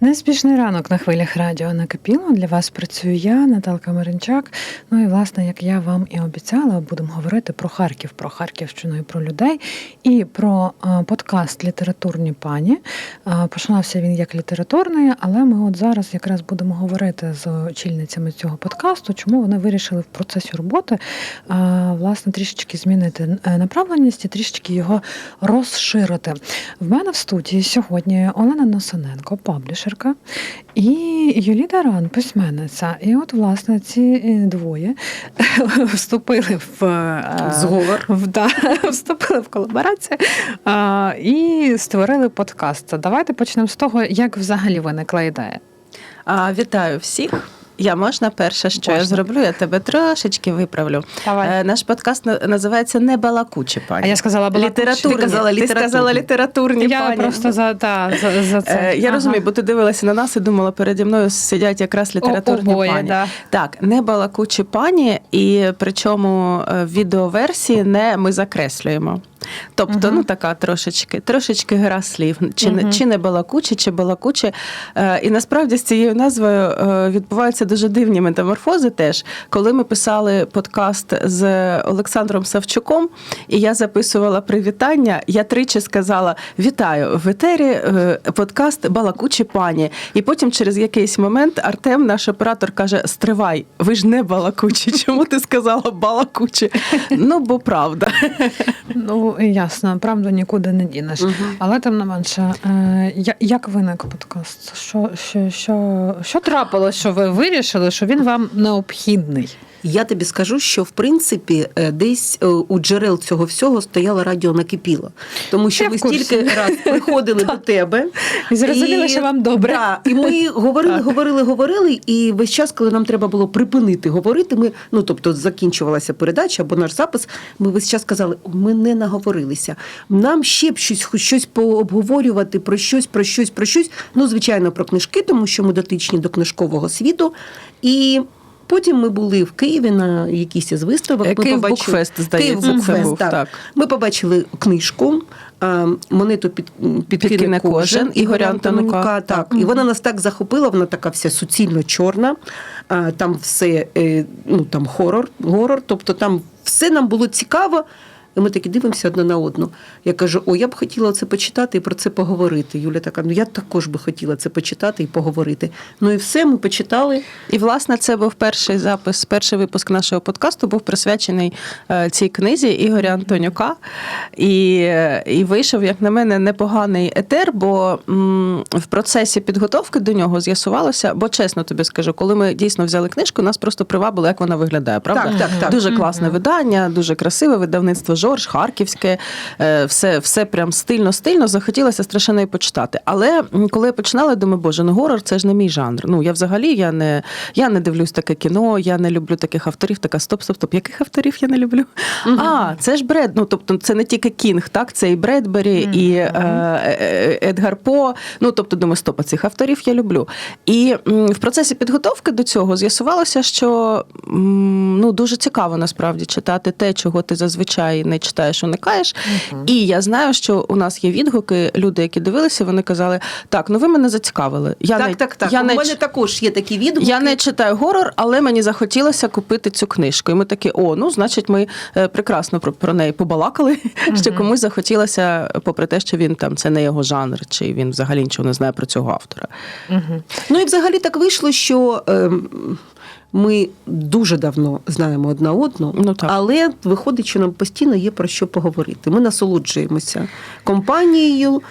Неспішний ранок на хвилях радіо накипіло. Для вас працюю я, Наталка Маринчак. Ну і власне, як я вам і обіцяла, будемо говорити про Харків, про Харківщину і про людей, і про е, подкаст Літературні пані. Е, Починався він як літературний, але ми от зараз якраз будемо говорити з очільницями цього подкасту, чому вони вирішили в процесі роботи е, власне трішечки змінити направленість і трішечки його розширити. В мене в студії сьогодні Олена Носоненко, паблішерка, і Юліда Ран, письменниця. І от, власне, ці е, двоє вступили в е, Зговор. в, да, вступили в колаборацію а, і створили подкаст. Давайте почнемо з того, як взагалі виникла ідея. А, вітаю всіх. Я можна перше, що я зроблю, я тебе трошечки виправлю. Давай. Е, наш подкаст називається Не балакучі пані. А я сказала була літературні. Ти казала Ти сказала літературні Я пані. просто за, та, за, за це. Е, Я Ага. розумію, бо ти дивилася на нас і думала, переді мною сидять якраз літературні обоє, пані. да. Так, не балакучі пані, і причому е, в відеоверсії не ми закреслюємо. Тобто, Мгм. ну така трошечки, трошечки гра слів, чи, не Мгм. чи не балакучі, чи балакучі. Е, і насправді з цією назвою е, відбуваються дуже дивні метаморфози теж. Коли ми писали подкаст з Олександром Савчуком, і я записувала привітання, я тричі сказала: Вітаю в етері е, подкаст Балакучі пані. І потім через якийсь момент Артем, наш оператор, каже: Стривай, ви ж не балакучі. Чому ти сказала балакучі? Ну, бо правда. Ну, ясно, правду нікуди не дінеш. Але тим не менше, е, як виник подкаст? Що, що, що, що трапилось, що ви вирішили, що він вам необхідний? Я тобі скажу, що в принципі е, десь е, у джерел цього всього стояло радіо накипіло. Тому що ми стільки раз приходили до тебе. І зрозуміли, що вам добре. І ми говорили, говорили, говорили, і весь час, коли нам треба було припинити говорити, ми, ну тобто закінчувалася передача або наш запис, ми весь час казали, ми не наговорилися. Нам ще б щось, щось пообговорювати про щось, про щось, про щось. Ну, звичайно, про книжки, тому що ми дотичні до книжкового світу. І Потім ми були в Києві на якійсь із виставок. Ми Київ побачили- Букфест, здається, Київ це був, так. Ми побачили книжку монету під, підкине «Підкине кожен кожен» Ігоря Антонука. Так, і вона нас так захопила, вона така вся суцільно чорна. Там все е, ну там хорор, горор, тобто там все нам було цікаво. І ми такі дивимося одна на одну. Я кажу: о, я б хотіла це почитати і про це поговорити. Юля така, ну я також би хотіла це почитати і поговорити. Ну і все, ми почитали. І власне це був перший запис, перший випуск нашого подкасту був присвячений е, цій книзі Ігоря Антонюка. І, і вийшов, як на мене, непоганий етер, бо м, в процесі підготовки до нього з'ясувалося, бо чесно тобі скажу, коли ми дійсно взяли книжку, нас просто привабило, як вона виглядає. Правда? Так, так, так. Дуже класне видання, дуже красиве видавництво Жорж, Харківське, е, все, все прям стильно-стильно. Захотілося страшенно і почитати. Але коли я починала, я думаю, боже, ну горор це ж не мій жанр. Ну я взагалі я не, я не дивлюсь таке кіно, я не люблю таких авторів. Така стоп, стоп, стоп. Яких авторів я не люблю? А, це ж Бред. Ну тобто, це не тільки Кінг, так це і Бредбері, і е, е, Едгар По. Ну тобто, думаю, стоп, а цих авторів я люблю. І м, в процесі підготовки до цього з'ясувалося, що м, ну дуже цікаво насправді читати те, чого ти зазвичай не читаєш, уникаєш. І я знаю, що у нас є відгуки, люди, які дивилися, вони казали: так, ну ви мене зацікавили. Я так, не, так, так. Я У не, мене ч- також є такі відгуки. я не читаю горор, але мені захотілося купити цю книжку. І ми такі, о, ну значить, ми е, прекрасно про, про неї побалакали. Що комусь захотілося, попри те, що він там це не його жанр, чи він взагалі нічого не знає про цього автора. Угу. Ну і взагалі так вийшло, що ем, ми дуже давно знаємо одна одну, Ну, так. але виходить, що нам постійно є про що поговорити. Ми насолоджуємося компанією,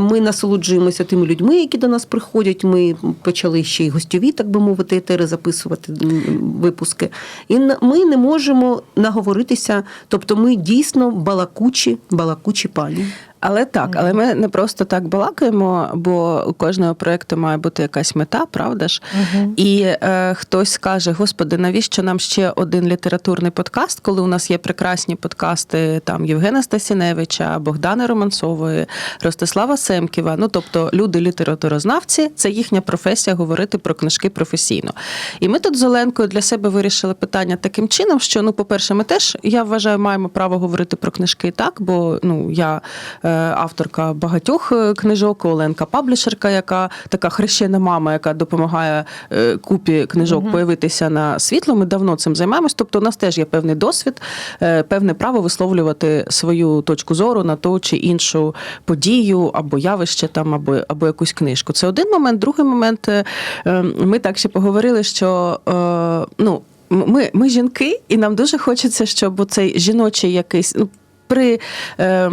ми насолоджуємося тими людьми, які до нас приходять. Ми почали ще й гостьові, так би мовити, етери записувати випуски. І ми не можемо наговоритися. Тобто, ми дійсно балакучі, балакучі пані. Але так, але ми не просто так балакаємо, бо у кожного проєкту має бути якась мета, правда ж? Мгм. І е, хтось скаже: Господи, навіщо нам ще один літературний подкаст, коли у нас є прекрасні подкасти там Євгена Стасіневича, Богдани Романцової, Ростислава Семківа. Ну тобто люди літературознавці, це їхня професія говорити про книжки професійно. І ми тут з Оленкою для себе вирішили питання таким чином, що ну, по-перше, ми теж я вважаю, маємо право говорити про книжки так, бо ну я е, авторка багатьох е, книжок, Оленка паблішерка, яка така хрещена мама, яка допомагає е, купі книжок Мгм. появитися на світло. Ми давно цим займаємось. Тобто, у нас теж є певний досвід, е, певне право висловлювати свою точку зору на ту чи іншу подію або явище там, або, або якусь книжку. Це один момент. Другий момент, е, е, ми так ще поговорили, що е, ну. Ми, ми жінки, і нам дуже хочеться, щоб цей жіночий якийсь ну. При е,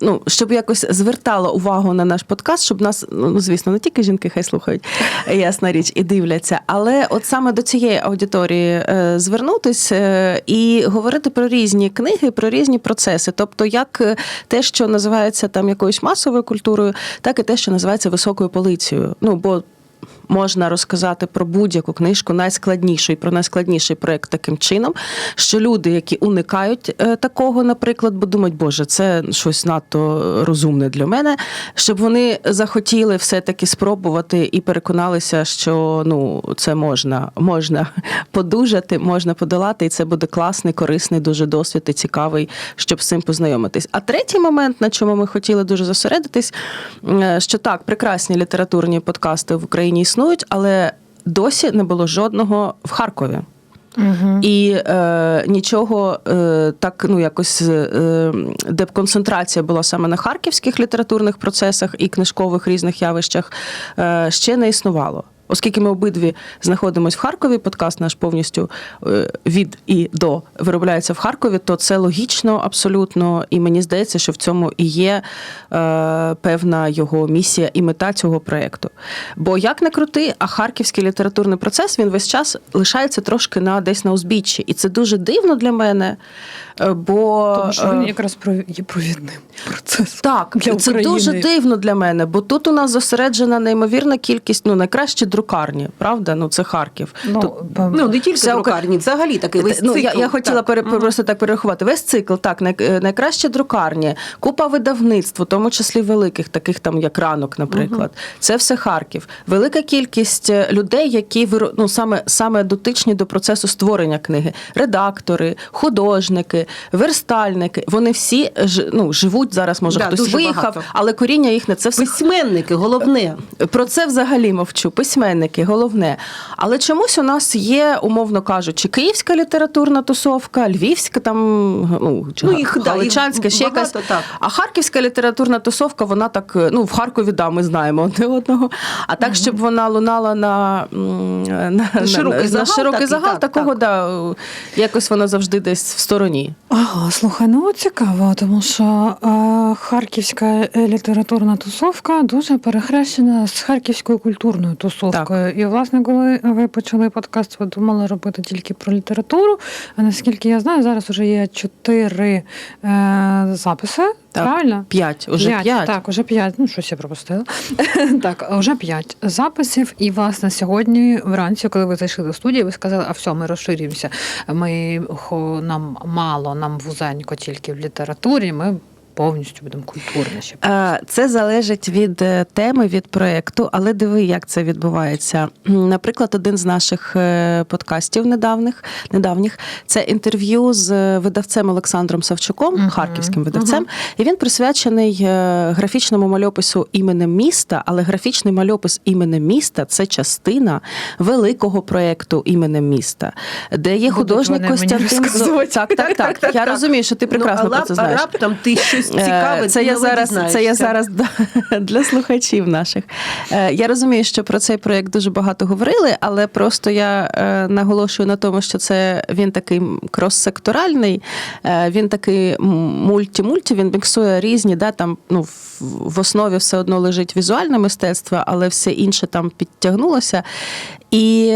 ну, щоб якось звертало увагу на наш подкаст, щоб нас, ну звісно, не тільки жінки хай слухають, ясна річ, і дивляться, але от саме до цієї аудиторії е, звернутись е, і говорити про різні книги, про різні процеси. Тобто, як е, те, що називається там якоюсь масовою культурою, так і те, що називається високою полицією. Ну бо можна розказати про будь-яку книжку найскладнішу і про найскладніший проект таким чином, що люди, які уникають е, такого, наприклад, бо думають, боже, це щось надто розумне для мене, щоб вони захотіли все-таки спробувати і переконалися, що ну це можна, можна подужати, можна подолати, і це буде класний, корисний, дуже досвід і цікавий, щоб з цим познайомитись. А третій момент, на чому ми хотіли дуже зосередитись, е, що так, прекрасні літературні подкасти в Україні існують, але досі не було жодного в Харкові. Угу. І е, нічого е, так, ну якось, е, де б концентрація була саме на харківських літературних процесах і книжкових різних явищах, е, ще не існувало. Оскільки ми обидві знаходимося в Харкові, подкаст наш повністю е, від і до виробляється в Харкові, то це логічно абсолютно. І мені здається, що в цьому і є е, певна його місія і мета цього проєкту. Бо як не крути, а харківський літературний процес він весь час лишається трошки на десь на узбіччі. І це дуже дивно для мене. Е, Бо Тому що е, він якраз про- є провідним процесом. так, для це України. дуже дивно для мене, бо тут у нас зосереджена неймовірна кількість, ну найкращі друкарні, правда? Ну це Харків. Ну, То- Ну, не тільки друкарні, взагалі такий весь ну, цикл. я, я хотіла так. пере, просто так перерахувати. Весь цикл, так, най, е, найкраще друкарні, купа видавництв, у тому числі великих, таких там як ранок, наприклад. Це все Харків. Велика кількість е, людей, які ну, саме, саме дотичні до процесу створення книги. Редактори, художники, верстальники. Вони всі ж- ну, живуть зараз, може, Да, хтось виїхав, багато. але коріння їхне це все Письменники, головне. про це взагалі мовчу. Письменники, головне. Але чомусь у нас є, умовно кажучи, київська літературна тусовка, львівська там, ну, Ну, їх, галичанська, їх ще якась. так. А харківська літературна тусовка, вона так, ну, в Харкові, да, ми знаємо одне одного. А так, щоб вона лунала на, м, на, широкий на, загал на широкий такий, загал, так, такого, так. да, якось вона завжди десь в стороні. Ага, слухай, ну цікаво, тому що е, харківська е, літературна тусовка дуже перехрещена з харківською культурною тусовкою. І, власне, коли ви почали подкаст, ви думали робити тільки про літературу. А наскільки я знаю, зараз вже є чотири е, записи. Так, Правильно? П'ять, уже п'ять. Так, уже п'ять. Ну, щось я пропустила. так, вже п'ять записів. І, власне, сьогодні вранці, коли ви зайшли до студії, ви сказали, а все, ми розширюємося. Ми хо, нам мало, нам вузенько тільки в літературі. Ми повністю будемо культурні ще. Е, Це залежить від е, теми, від проєкту, але диви, як це відбувається. Наприклад, один з наших е, подкастів недавніх, недавніх це інтерв'ю з видавцем Олександром Савчуком, Мгм. харківським видавцем, і він присвячений графічному мальопису іменем міста, але графічний мальопис іменем міста це частина великого проєкту іменем міста, де є художник Костянтин розказувати. Так, так, так. так, Я так. розумію, що ти прекрасно ну, а про це знаєш. Раптом ти щось Е, цікаве, Це я зараз, це я зараз для слухачів наших. Е, Я розумію, що про цей проєкт дуже багато говорили, але просто я е, наголошую на тому, що це він такий крос-секторальний, він такий мульті-мульті, він міксує різні, да, там ну, в- основі все одно лежить візуальне мистецтво, але все інше там підтягнулося. І,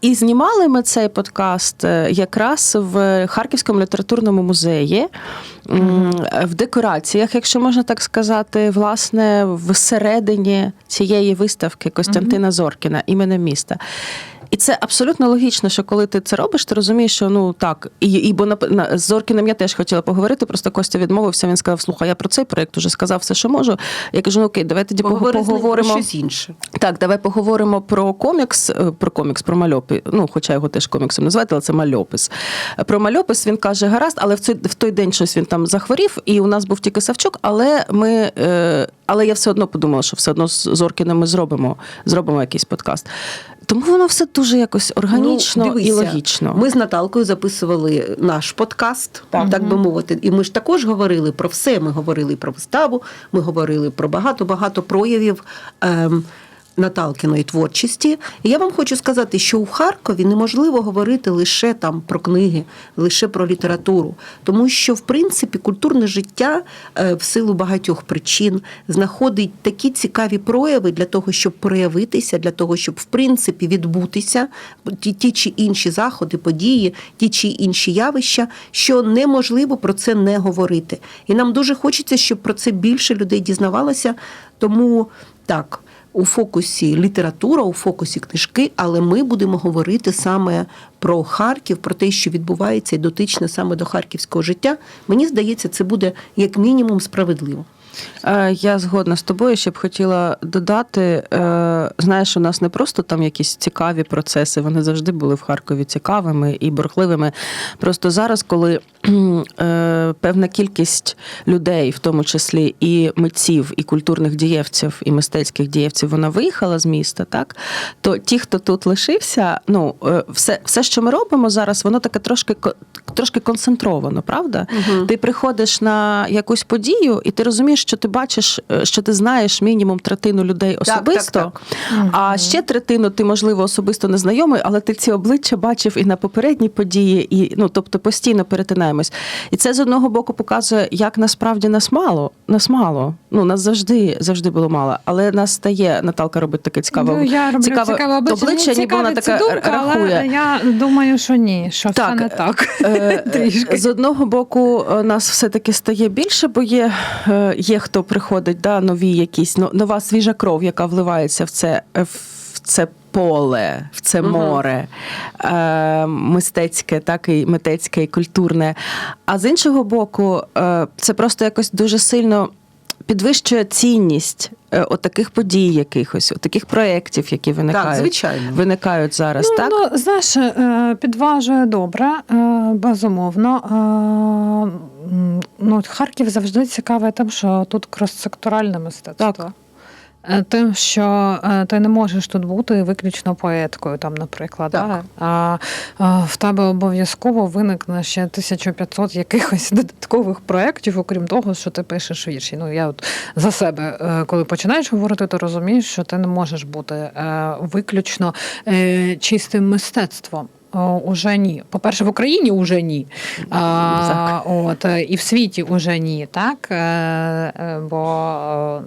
і знімали ми цей подкаст якраз в Харківському літературному музеї м, в декораціях, якщо можна так сказати, власне, всередині цієї виставки Костянтина Зоркіна, іменем міста. І це абсолютно логічно, що коли ти це робиш, ти розумієш, що ну так, і, і бо на, на, з Зоркіним я теж хотіла поговорити, просто Костя відмовився. Він сказав: слухай, я про цей проєкт вже сказав все, що можу. Я кажу, ну окей, давай тоді Поговори про поговоримо. щось інше. Так, давай поговоримо про комікс, е, про комікс, про мальопи. Ну, хоча його теж коміксом називати, але це мальопис. Про мальопис він каже: гаразд, але в цей в той день щось він там захворів, і у нас був тільки Савчук, але ми. Е, але я все одно подумала, що все одно з Зоркіним ми зробимо, зробимо якийсь подкаст. Тому воно все дуже якось органічно Ну, і логічно. Ми з Наталкою записували наш подкаст, Так. так, би мовити. І ми ж також говорили про все. Ми говорили про виставу, ми говорили про багато-багато проявів. Ем, Наталкиної творчості. І я вам хочу сказати, що у Харкові неможливо говорити лише там про книги, лише про літературу, тому що в принципі культурне життя е, в силу багатьох причин знаходить такі цікаві прояви для того, щоб проявитися, для того, щоб в принципі відбутися ті, ті чи інші заходи, події, ті чи інші явища, що неможливо про це не говорити. І нам дуже хочеться, щоб про це більше людей дізнавалося. Тому так. У фокусі література, у фокусі книжки, але ми будемо говорити саме про Харків, про те, що відбувається і дотичне саме до харківського життя. Мені здається, це буде як мінімум справедливо. Е, Я згодна з тобою, ще б хотіла додати. е, Знаєш, у нас не просто там якісь цікаві процеси, вони завжди були в Харкові цікавими і бурхливими. Просто зараз, коли певна кількість людей, в тому числі і митців, і культурних дієвців, і мистецьких дієвців, вона виїхала з міста, так то ті, хто тут лишився, ну е, все, все, що ми робимо зараз, воно таке трошки трошки концентровано, правда? Мгм. Ти приходиш на якусь подію, і ти розумієш, що ти бачиш, е, що ти знаєш мінімум третину людей особисто, так, так. а ще третину ти, можливо, особисто не знайомий, але ти ці обличчя бачив і на попередній події, і ну тобто постійно перетинаємось. І це з одного боку показує, як насправді нас мало. Нас мало. Ну нас завжди завжди було мало. Але нас стає Наталка робить таке цікаве. Ну, я роблю цікаве цікаве обличчя, ніби вона така думка, рахує. Але я думаю, що ні, що все не так. Е, Трішки. З одного боку, е, нас все-таки стає більше, бо є, е, є хто приходить, да, нові якісь, но- нова свіжа кров, яка вливається в це, е, в це поле, в це море е, мистецьке, так і митецьке, і культурне. А з іншого боку, е, це просто якось дуже сильно. Підвищує цінність е, отаких подій, якихось, отаких проєктів, які виникають, Так, звичайно. виникають зараз. Ну, так? ну, знаєш, е, підважує добре, е, безумовно. Е, Ну, Харків завжди цікавий тим, що тут крос-секторальне мистецтво. Так. Е, Тим, що е, ти не можеш тут бути виключно поеткою, там, наприклад. Так. Да? А, а в тебе обов'язково виникне ще 1500 якихось додаткових проєктів, окрім того, що ти пишеш вірші. Ну, я от за себе, е, коли починаєш говорити, ти розумієш, що ти не можеш бути виключно чистим мистецтвом. О, Уже ні. По-перше, в Україні уже ні. А, от, е, і в світі уже ні, так? Е, е, Бо е,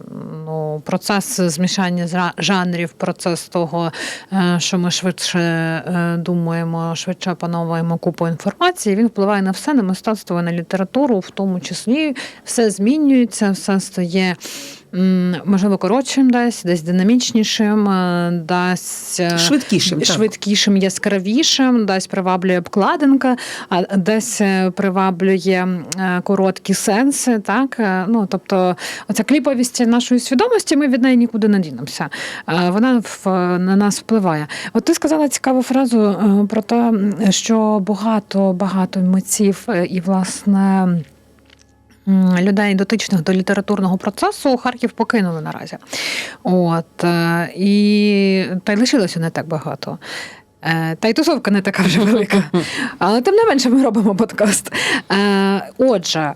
ну, процес змішання жанрів, процес того, е, що ми швидше е, думаємо, швидше опановуємо купу інформації, він впливає на все, на мистецтво, на літературу, в тому числі все змінюється, все стає. Можливо, коротшим десь, десь динамічнішим, е, дасть е, Швидкішим, так. швидкішим, яскравішим, десь приваблює обкладинка, а десь е, приваблює короткі сенси. Так? Ну, тобто, оця кліповість нашої свідомості, ми від неї нікуди не дінемося. Вона в- на нас впливає. От ти сказала цікаву фразу про те, що багато багато митців і власне. Людей, дотичних до літературного процесу, Харків покинули наразі. От, е, і та й лишилося не так багато. Е, Та й тусовка не така вже велика. Але тим не менше ми робимо подкаст. Е, Отже,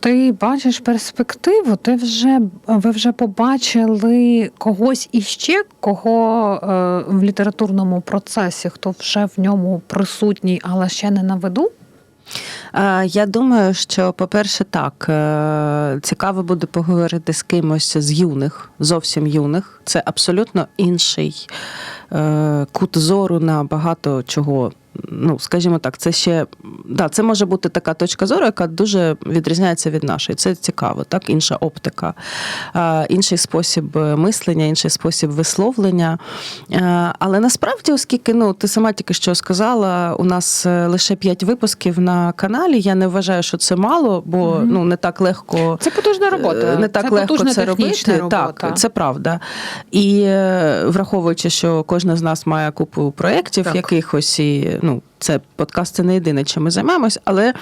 ти бачиш перспективу, ти вже, ви вже побачили когось іще, кого в літературному процесі, хто вже в ньому присутній, але ще не на виду. Е, Я думаю, що, по-перше, так, е, цікаво буде поговорити з кимось з юних, зовсім юних. Це абсолютно інший кут зору на багато чого ну, скажімо так, це ще да, це може бути така точка зору, яка дуже відрізняється від нашої. Це цікаво, так, інша оптика, е, інший спосіб мислення, інший спосіб висловлення. Е, Але насправді, оскільки ну, ти сама тільки що сказала, у нас е, лише 5 випусків на каналі. Я не вважаю, що це мало, бо ну, не так легко. Це потужна робота. Е, Не так це легко це робити. робота. Так, це правда. І е, враховуючи, що кожна з нас має купу проєктів Так. якихось, і ну. Це подкаст це не єдине, чим ми займаємось, але,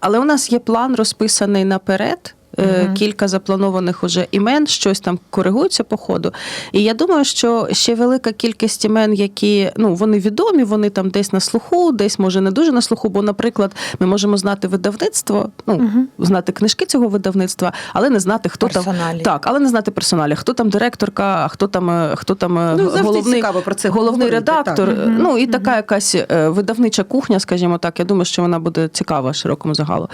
але у нас є план розписаний наперед. Мгм. Кілька запланованих уже імен, щось там коригується по ходу. І я думаю, що ще велика кількість імен, які ну вони відомі, вони там десь на слуху, десь може не дуже на слуху. Бо, наприклад, ми можемо знати видавництво, ну Мгм. знати книжки цього видавництва, але не знати, хто там так, але не знати персоналі, хто там директорка, хто там, е, хто там е, Ну, головний, цікаво про це головний говорити, редактор. так. Ну і мгм. така якась видавнича кухня, скажімо так. Я думаю, що вона буде цікава широкому загалу.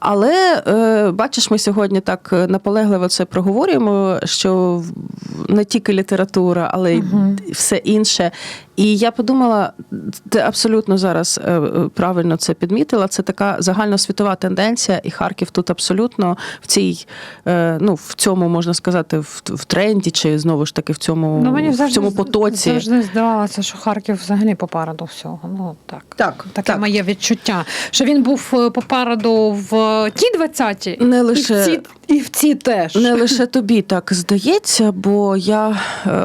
Але е, бачиш, ми сьогодні так е, наполегливо це проговорюємо, що не тільки література, але й угу. все інше. І я подумала, ти абсолютно зараз е, правильно це підмітила. Це така загальносвітова тенденція, і Харків тут абсолютно в цій, е, ну в цьому можна сказати, в, в тренді, чи знову ж таки в цьому, Ну, мені в цьому потоці. завжди здавалося, що Харків взагалі попереду всього. Ну так. Так, Таке так. моє відчуття. Що він був е, попереду в ті 20-ті, Не і, лише в ці, і в ці теж. Не лише тобі так здається, бо я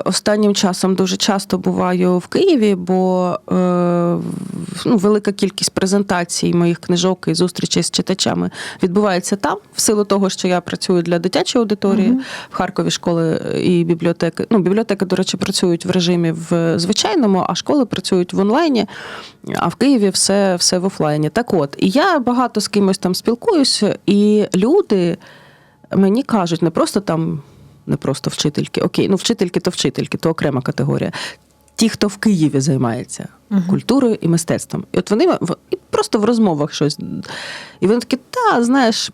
останнім часом дуже часто буваю в Києві, бо е, ну, велика кількість презентацій моїх книжок і зустрічей з читачами відбувається там, в силу того, що я працюю для дитячої аудиторії Мгм. в Харкові школи і бібліотеки. Ну, бібліотеки, до речі, працюють в режимі в звичайному, а школи працюють в онлайні. А в Києві все, все в офлайні. Так от, і я багато з кимось там спілкуюся, і люди мені кажуть, не просто там, не просто вчительки, окей, ну вчительки то вчительки, то окрема категорія. Ті, хто в Києві займається Мгм. культурою і мистецтвом. І от вони в- і просто в розмовах щось. І вони такі, та, знаєш,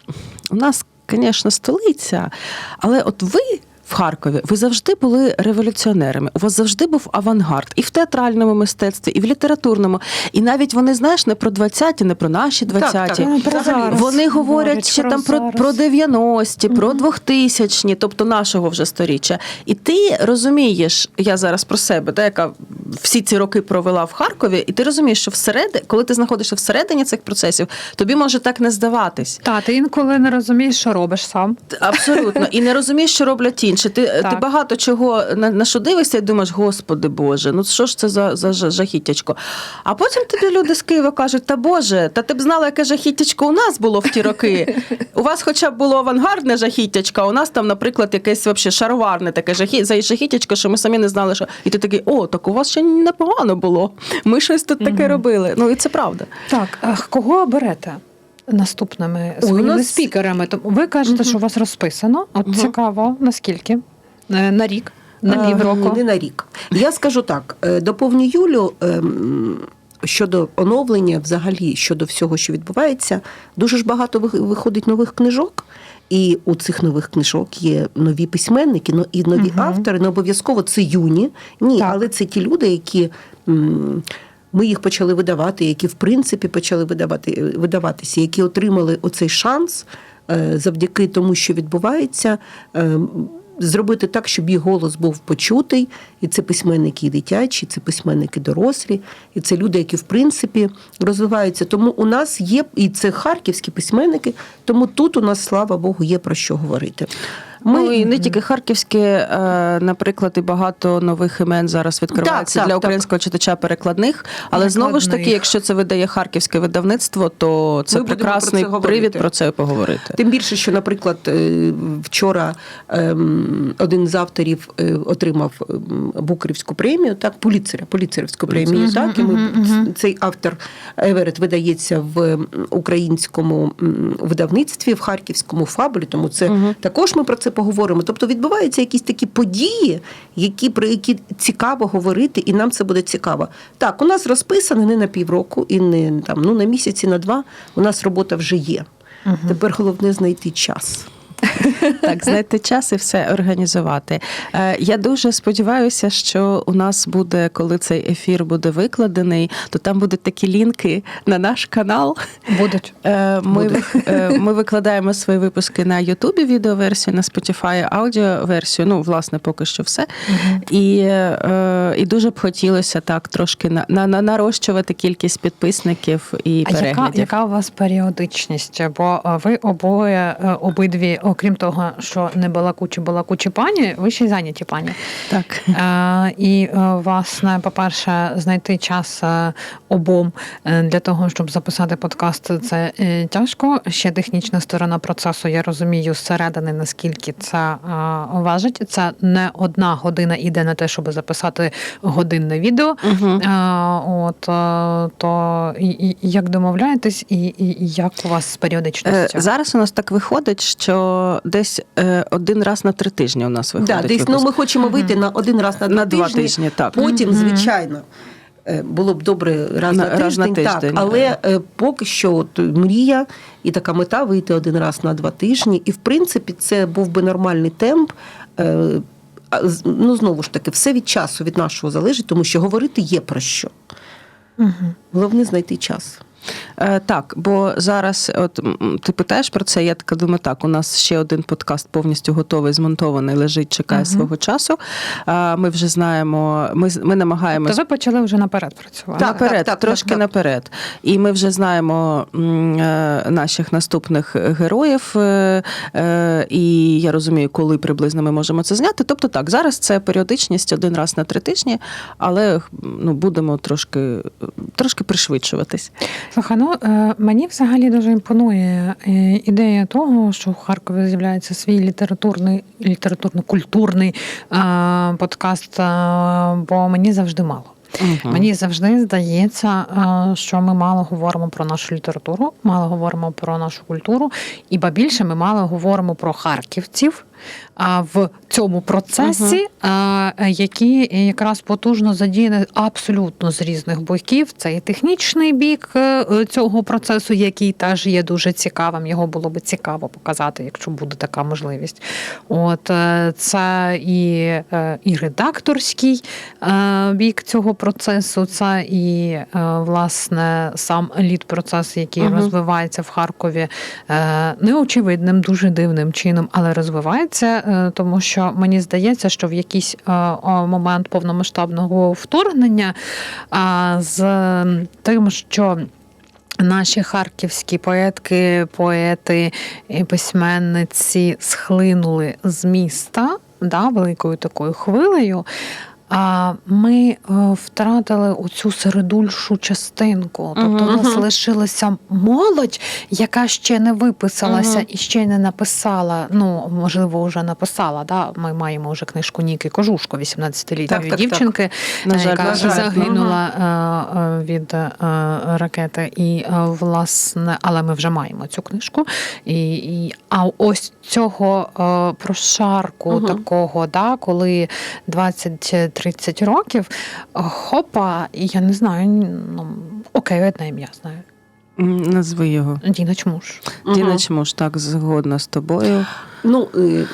у нас, звісно, столиця, але от ви. В Харкові ви завжди були революціонерами. У вас завжди був авангард і в театральному мистецтві, і в літературному. І навіть вони, знаєш, не про 20-ті, не про наші 20-ті. Ну, про Вони говорять ще там про, про 90-ті, про 2000-ні, тобто нашого вже сторіччя. І ти розумієш, я зараз про себе, та, яка всі ці роки провела в Харкові, і ти розумієш, що всередині, коли ти знаходишся всередині цих процесів, тобі може так не здаватись. Та, ти інколи не розумієш, що робиш сам. Абсолютно. І не розумієш, що роблять інші. Ти, ти багато чого на, на що дивишся і думаєш, господи Боже, ну що ж це за, за жахіттячко? А потім тобі люди з Києва кажуть: та Боже, та ти б знала, яке жахіттячко у нас було в ті роки. У вас хоча б було авангардне жахіттячко, а у нас там, наприклад, якесь вообще шароварне таке жахіттячко, що ми самі не знали, що. І ти такий, о, так у вас ще непогано було. Ми щось тут таке робили. Ну і це правда. Так, а кого берете? Наступними своїми нас- спікерами. Ви кажете, що у вас розписано. От цікаво, наскільки? Е, На рік, на Е, півроку. Не на рік. Я скажу так: е, доповню Юлю. Ем, Щодо оновлення, взагалі, щодо всього, що відбувається, дуже ж багато виходить нових книжок, і у цих нових книжок є нові письменники, но- і нові Мгм. автори. Не обов'язково це юні. Ні, Так. але це ті люди, які. Ми їх почали видавати, які в принципі почали видавати, видаватися, які отримали оцей шанс е, завдяки тому, що відбувається, е, зробити так, щоб їх голос був почутий. І це письменники і дитячі, це письменники дорослі, і це люди, які в принципі розвиваються. Тому у нас є і це харківські письменники, тому тут у нас, слава Богу, є про що говорити. Ми ну, і не тільки харківські, е, наприклад, і багато нових імен зараз відкривається Так, так, для так. українського читача перекладних. Але знову ж таки, якщо це видає харківське видавництво, то це Ми прекрасний про це привід говорити. про це поговорити. Тим більше, що, наприклад, е, вчора ем, один з авторів е, отримав ем, Букерівську премію, так, Пуліцера, Пуліцерівську премію. Мгм, Так, і мгм. цей автор Еверет видається в українському видавництві, в харківському фабулі, тому це Мгм. також ми про це поговоримо. Тобто відбуваються якісь такі події, які, про які цікаво говорити, і нам це буде цікаво. Так, у нас розписано не на півроку і не там, ну, на місяці, на два. У нас робота вже є. Угу. Тепер головне знайти час. Так, знайти час і все організувати. Е, Я дуже сподіваюся, що у нас буде, коли цей ефір буде викладений, то там будуть такі лінки на наш канал. Будуть. Е, Ми, е, ми викладаємо свої випуски на Ютубі відеоверсію, на Spotify аудіоверсію. Ну, власне, поки що все. І, е, і дуже б хотілося так трошки на, на, на нарощувати кількість підписників і А яка, переглядів. яка у вас періодичність? Бо ви обоє обидві, окрім того, що не балакучі, балакучі пані, ви ще й зайняті пані. Так. Е, І е, власне, по-перше, знайти час е, обом е, для того, щоб записати подкаст, це тяжко. Ще технічна сторона процесу. Я розумію зсередини, наскільки це важить. Це не одна година іде на те, щоб записати годинне відео. Угу. От то і, і як домовляєтесь, і, як у вас з періодичністю? Зараз у нас так виходить, що десь е, один раз на три тижні у нас виходить. Да, десь ну, ми хочемо вийти на один раз на два, на два тижні. тижні, так. Потім, звичайно, е, було б добре раз На- на, раз на тиждень, тиждень, так, але е, поки що от, мрія і така мета вийти один раз на два тижні. І в принципі, це був би нормальний темп. Е, Ну, знову ж таки, все від часу від нашого залежить, тому що говорити є про що. Мгм. Головне знайти час. Е, Так, бо зараз, от ти питаєш про це, я така думаю, так, у нас ще один подкаст повністю готовий, змонтований, лежить, чекає Мгм. свого часу. А, Ми вже знаємо, ми, з- ми То намагаємось. ви почали вже наперед працювати. Так, наперед, так, трошки так. наперед. І ми вже знаємо е, наших наступних героїв, е, е, і я розумію, коли приблизно ми можемо це зняти. Тобто так, зараз це періодичність один раз на три тижні, але ну, будемо трошки, трошки пришвидшуватись. Слухай, ну е, мені взагалі дуже імпонує е, ідея того, що в Харкові з'являється свій літературний літературно-культурний е, подкаст, бо мені завжди мало. Мгм. Мені завжди здається, що ми мало говоримо про нашу літературу, мало говоримо про нашу культуру, і ба більше ми мало говоримо про харківців. А в цьому процесі, а, які якраз потужно задіяні абсолютно з різних боків. Це і технічний бік е, цього процесу, який теж є дуже цікавим. Його було би цікаво показати, якщо буде така можливість. От е, це і, е, і редакторський бік цього процесу, це і власне сам лід процес, який Мгм. розвивається в Харкові неочевидним, дуже дивним чином, але розвивається, е, тому що мені здається, що в якийсь е, момент повномасштабного вторгнення з тим, що Наші харківські поетки, поети і письменниці схлинули з міста да, великою такою хвилею. А ми е, втратили оцю середульшу частинку. Тобто у нас лишилася молодь, яка ще не виписалася і ще не написала. Ну, можливо, вже написала. Да? Ми маємо вже книжку Ніки Кожушко, 18-літньої Так, так, так. дівчинки, яка загинула е, е, від ракети. І власне, але ми вже маємо цю книжку. І, і, а ось цього прошарку такого, да, коли 20-30 років, е, хопа, я не знаю, ну окей, одне ім'я знаю. Назви його. Діна Чмуш. Діна Чмуш, так, згодна з тобою. Ну, е,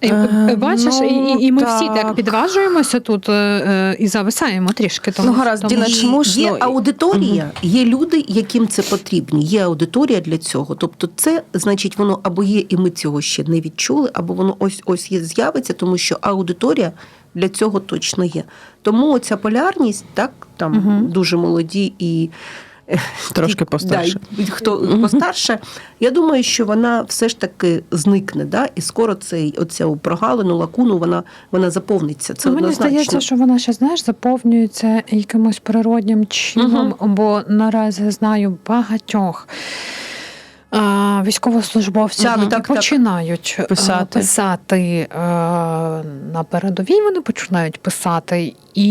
І, Е, бачиш, ну, і, і, і ми всі так так. підважуємося тут е, е, і зависаємо трішки. Тому, Ну, гаразд, тому Діна Чмуш, є ну, аудиторія, є люди, яким це потрібні. Є аудиторія для цього. Тобто, це значить, воно або є, і ми цього ще не відчули, або воно ось ось є з'явиться, тому що аудиторія для цього точно є. Тому ця полярність, так там Мгм. дуже молоді і. е, Трошки постарше. Да, хто постарше, я думаю, що вона все ж таки зникне, да? і скоро цей оця прогалину, лакуну, вона, вона заповниться. Це Ну, мені однозначно. здається, що вона ще знаєш заповнюється якимось природнім чином, бо наразі знаю багатьох. А, Військовослужбовців Так, так, починають е, Писати. писати е, на передовій. Вони починають писати, і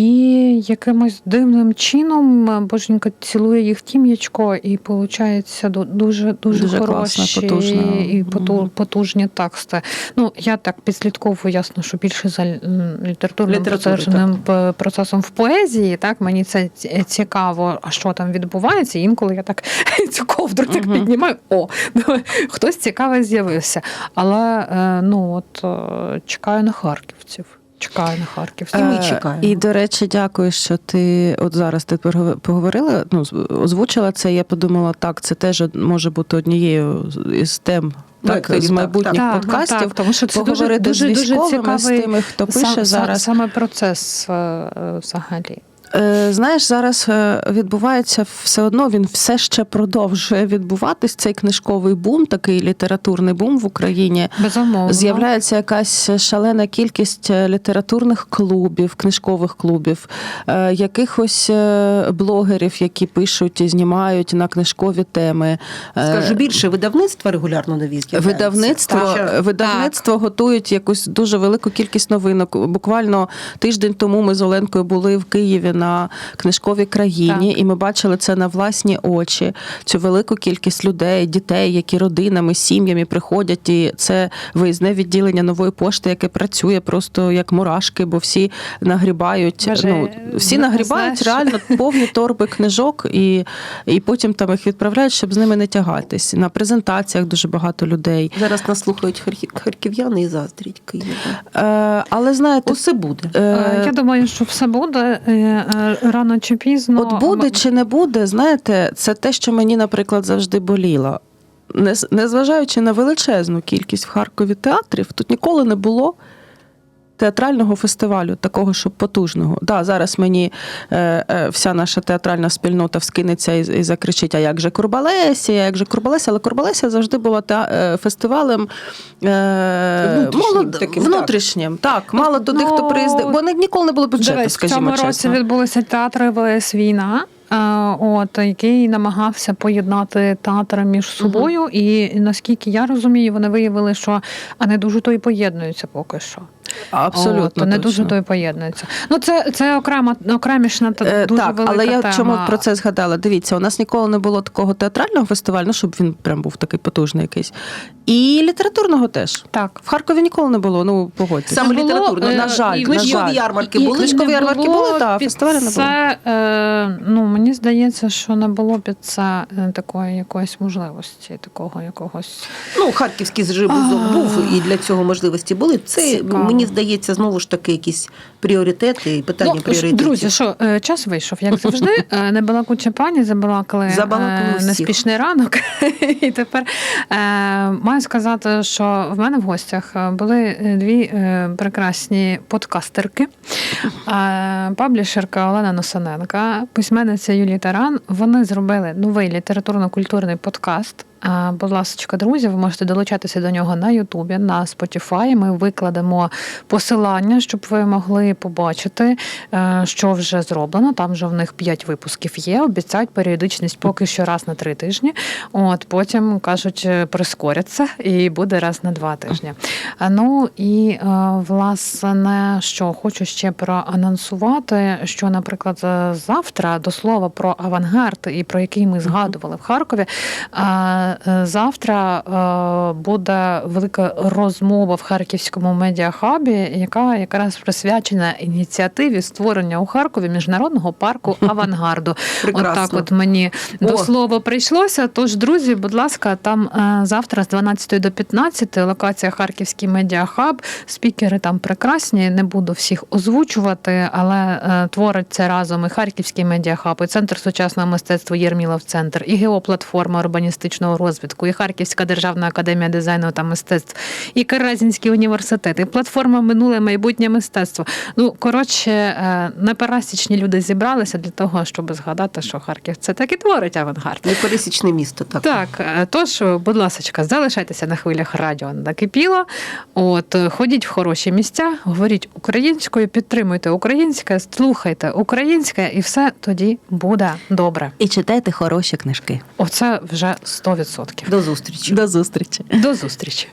якимось дивним чином е, боженька цілує їх тім'ячко, і виходить дуже дуже, Дуже хороші класно, потужно. і потужні тексти. Ну я так підслідковую, ясно, що більше за літературним процесом, процесом в поезії. Так мені це цікаво, а що там відбувається. Інколи я так цю ковдру так піднімаю. О, хтось цікавий з'явився. Але е, ну от е, чекаю на харківців. Чекаю на харківців. І ми Е, чекаємо. І, до речі, дякую, що ти от зараз ти поговорила, ну, озвучила це. Я подумала, так, це теж може бути однією із тем. Ну, Так, як з майбутніх Так, подкастів так, тому що це дуже, дуже, з дуже військовими, з тими, хто пише сам- зараз. саме процес взагалі. Е, Знаєш, зараз е, відбувається все одно, він все ще продовжує відбуватись. Цей книжковий бум, такий літературний бум в Україні. Безумовно. З'являється якась шалена кількість е, літературних клубів, книжкових клубів, якихось блогерів, які пишуть і знімають на книжкові теми. Скажу більше, видавництва регулярно нові з'являються. Видавництво, Так. видавництво готують якусь дуже велику кількість новинок. Буквально тиждень тому ми з Оленкою були в Києві на книжковій країні, Так. і ми бачили це на власні очі. Цю велику кількість людей, дітей, які родинами, сім'ями приходять. І це виїзне відділення нової пошти, яке працює просто як мурашки, бо всі нагрібають. Боже, ну всі ну, нагрібають знаєш. реально повні торби книжок, і, і потім там їх відправляють, щоб з ними не тягатись. На презентаціях дуже багато людей. Зараз нас слухають харків- харків'яни і заздріть Києва. Е, але знаєте, Усе буде. е, Е, Я думаю, що все буде е, рано чи пізно. от буде чи не буде, знаєте, це те, що мені, наприклад, завжди боліло. Не- Незважаючи на величезну кількість в Харкові театрів, тут ніколи не було. Театрального фестивалю, такого, щоб потужного. Да, зараз мені е, е, вся наша театральна спільнота вскинеться і, і закричить: а як же Курбалесія, як же Курбалесія? Але Курбалесія завжди була те, е, фестивалем е, Внутрішнім молод- таким, так. внутрішнім. Так, мало туди, Ну, хто приїздив, бо не- ніколи не було бюджету, Дивись, в цьому чесно. році відбулися театри ВС Війна. е, От який намагався поєднати театри між собою, і наскільки я розумію, вони виявили, що а не дуже то і поєднуються поки що. Абсолютно От, не точно. дуже то і поєднуються. Ну це, це окрема окремішна та Е, дуже так, велика але я тема. чому про це згадала? Дивіться, у нас ніколи не було такого театрального фестивалю, ну щоб він прям був такий потужний якийсь. І літературного теж. Так. В Харкові ніколи не було, ну погодьтесь. Саме було, літературно. е, на жаль, і на жаль. ярмарки були. книжкові ярмарки були, та, під фестивалю не було. Це, е, ну, мені здається, що не було під це е, такої якоїсь можливості, такого якогось. Ну, харківський зжибузок був, і для цього можливості були. Це, Цікаво. Мені здається, знову ж таки якісь пріоритети і питання ну, пріоритетів. друзі, що е, час вийшов, як завжди. Е, Не балакуча пані, забалакали, е, неспішний ранок. І тепер маю сказати, що в мене в гостях були дві прекрасні подкастерки. Паблішерка Олена Носоненка, письменниця Юлія Таран. Вони зробили новий літературно-культурний подкаст. Будь ласка, друзі, ви можете долучатися до нього на Ютубі, на Spotify. Ми викладемо посилання, щоб ви могли побачити, е, що вже зроблено. Там вже в них 5 випусків є. Обіцяють періодичність поки що раз на три тижні. От потім кажуть, е, прискоряться і буде раз на два тижні. Ну і е, власне, що хочу ще проанонсувати, що, наприклад, завтра до слова про авангард і про який ми згадували в Харкові. Е, Завтра е, буде велика розмова в Харківському медіахабі, яка якраз присвячена ініціативі створення у Харкові міжнародного парку авангарду. Прекрасно. От так от мені до слова прийшлося. Тож, друзі, будь ласка, там е, завтра з 12 до 15 локація Харківський медіахаб. Спікери там прекрасні. Не буду всіх озвучувати, але творить це разом і Харківський медіахаб, і центр сучасного мистецтва Єрмілов центр, і геоплатформа урбаністичного розвитку, і Харківська державна академія дизайну та мистецтв, і Каразінський університет, і платформа Минуле майбутнє мистецтво. Ну коротше, е, непересічні люди зібралися для того, щоб згадати, що Харків це так і творить авангард. Непересічне місто, так. Так, е, тож, будь ласка, залишайтеся на хвилях радіо накипіло. От е, ходіть в хороші місця, говоріть українською, підтримуйте українське, слухайте українське, і все тоді буде добре. І читайте хороші книжки. Оце вже 100%. До зустрічі. До зустрічі. До зустрічі.